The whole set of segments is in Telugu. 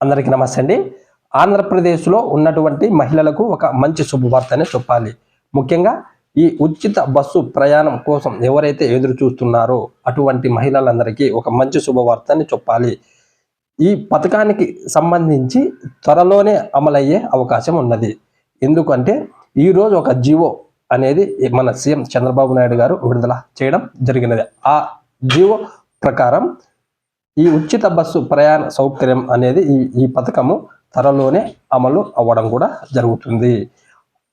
అందరికీ నమస్తే అండి. ఆంధ్రప్రదేశ్లో ఉన్నటువంటి మహిళలకు ఒక మంచి శుభవార్తనే చెప్పాలి. ముఖ్యంగా ఈ ఉచిత బస్సు ప్రయాణం కోసం ఎవరైతే ఎదురు చూస్తున్నారో అటువంటి మహిళలందరికీ ఒక మంచి శుభవార్తని చెప్పాలి. ఈ పథకానికి సంబంధించి త్వరలోనే అమలయ్యే అవకాశం ఉన్నది. ఎందుకంటే ఈరోజు ఒక జీవో అనేది మన సీఎం చంద్రబాబు నాయుడు గారు విడుదల చేయడం జరిగినది. ఆ జీవో ప్రకారం ఈ ఉచిత బస్సు ప్రయాణ సౌకర్యం అనేది ఈ ఈ పథకము త్వరలోనే అమలు అవ్వడం కూడా జరుగుతుంది.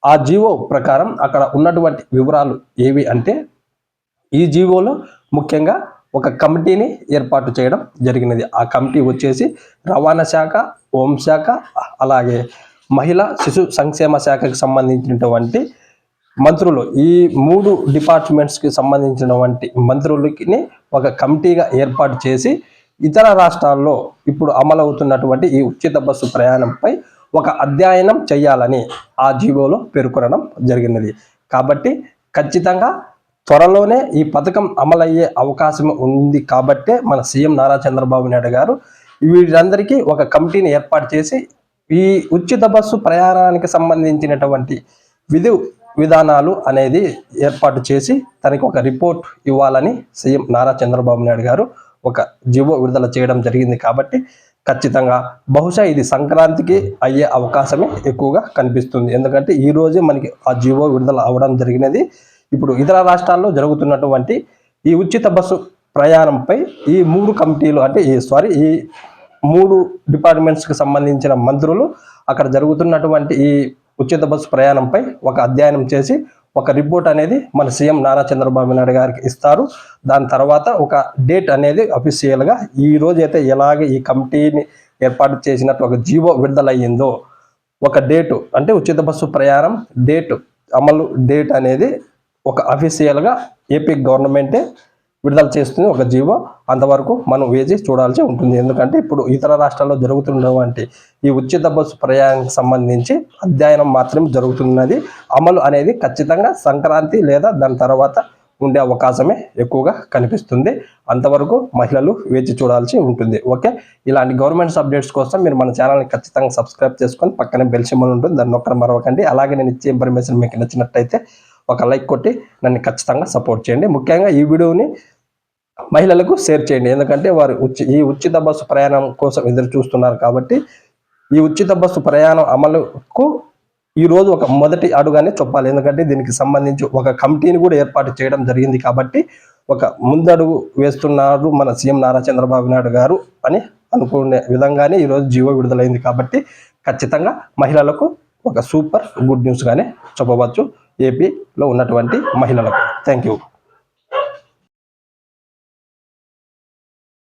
ఆ జీవో ప్రకారం అక్కడ ఉన్నటువంటి వివరాలు ఏవి అంటే ఈ జీవోలో ముఖ్యంగా ఒక కమిటీని ఏర్పాటు చేయడం జరిగినది. ఆ కమిటీ వచ్చేసి రవాణా శాఖ హోంశాఖ అలాగే మహిళా శిశు సంక్షేమ శాఖకి సంబంధించినటువంటి మంత్రులు. ఈ మూడు డిపార్ట్మెంట్స్కి సంబంధించినటువంటి మంత్రులకి ఒక కమిటీగా ఏర్పాటు చేసి ఇతర రాష్ట్రాల్లో ఇప్పుడు అమలవుతున్నటువంటి ఈ ఉచిత బస్సు ప్రయాణంపై ఒక అధ్యయనం చేయాలని ఆ జీవోలో పేర్కొనడం జరిగినది. కాబట్టి ఖచ్చితంగా త్వరలోనే ఈ పథకం అమలయ్యే అవకాశం ఉంది కాబట్టే మన సీఎం నారా చంద్రబాబు నాయుడు గారు వీరందరికీ ఒక కమిటీని ఏర్పాటు చేసి ఈ ఉచిత బస్సు ప్రయాణానికి సంబంధించినటువంటి విధి విధానాలు అనేది ఏర్పాటు చేసి తనకి ఒక రిపోర్ట్ ఇవ్వాలని సీఎం నారా చంద్రబాబు నాయుడు గారు ఒక జీవో విడుదల చేయడం జరిగింది కాబట్టి ఖచ్చితంగా బహుశా ఇది సంక్రాంతికి అయ్యే అవకాశమే ఎక్కువగా కనిపిస్తుంది. ఎందుకంటే ఈ రోజే మనకి ఆ జీవో విడుదల అవ్వడం జరిగినది. ఇప్పుడు ఇతర రాష్ట్రాల్లో జరుగుతున్నటువంటి ఈ ఉచిత బస్సు ప్రయాణంపై ఈ మూడు కమిటీలు అంటే ఈ సారీ ఈ మూడు డిపార్ట్మెంట్స్కి సంబంధించిన మంత్రులు అక్కడ జరుగుతున్నటువంటి ఈ ఉచిత బస్సు ప్రయాణంపై ఒక అధ్యయనం చేసి ఒక రిపోర్ట్ అనేది మన సీఎం నారా చంద్రబాబు నాయుడు గారికి ఇస్తారు. దాని తర్వాత ఒక డేట్ అనేది అఫీషియల్గా ఈ రోజు అయితే ఎలాగ ఈ కమిటీని ఏర్పాటు చేసినట్టు ఒక జీవో విడుదలయ్యిందో ఒక డేటు అంటే ఉచిత బస్సు ప్రయాణం డేట్ అమలు డేట్ అనేది ఒక అఫీషియల్గా ఏపీ గవర్నమెంటే విడుదల చేస్తుంది ఒక జీవో. అంతవరకు మనం వేచి చూడాల్సి ఉంటుంది. ఎందుకంటే ఇప్పుడు ఇతర రాష్ట్రాల్లో జరుగుతున్నటువంటి ఈ ఉచిత బస్సు ప్రయాణానికి సంబంధించి అధ్యయనం మాత్రం జరుగుతున్నది. అమలు అనేది ఖచ్చితంగా సంక్రాంతి లేదా దాని తర్వాత ఉండే అవకాశమే ఎక్కువగా కనిపిస్తుంది. అంతవరకు మహిళలు వేచి చూడాల్సి ఉంటుంది. ఓకే? ఇలాంటి గవర్నమెంట్స్ అప్డేట్స్ కోసం మీరు మన ఛానల్ని ఖచ్చితంగా సబ్స్క్రైబ్ చేసుకొని పక్కనే బెల్ సింబల్ ఉంటుంది. దాన్ని ఒక్కడ మరవకండి. అలాగే నేను ఇచ్చే ఇన్ఫర్మేషన్ మీకు నచ్చినట్టయితే ఒక లైక్ కొట్టి నన్ను ఖచ్చితంగా సపోర్ట్ చేయండి. ముఖ్యంగా ఈ వీడియోని మహిళలకు షేర్ చేయండి. ఎందుకంటే వారు ఉచి ఈ ఉచిత బస్సు ప్రయాణం కోసం ఎదురు చూస్తున్నారు కాబట్టి ఈ ఉచిత బస్సు ప్రయాణం అమలుకు ఈరోజు ఒక మొదటి అడుగానే చెప్పాలి. ఎందుకంటే దీనికి సంబంధించి ఒక కమిటీని కూడా ఏర్పాటు చేయడం జరిగింది కాబట్టి ఒక ముందడుగు వేస్తున్నారు మన సీఎం నారా చంద్రబాబు నాయుడు గారు అని అనుకునే విధంగానే ఈరోజు జీవో విడుదలైంది కాబట్టి ఖచ్చితంగా మహిళలకు ఒక సూపర్ గుడ్ న్యూస్గానే చెప్పవచ్చు. ఏపీలో ఉన్నటువంటి మహిళలకు. Thank you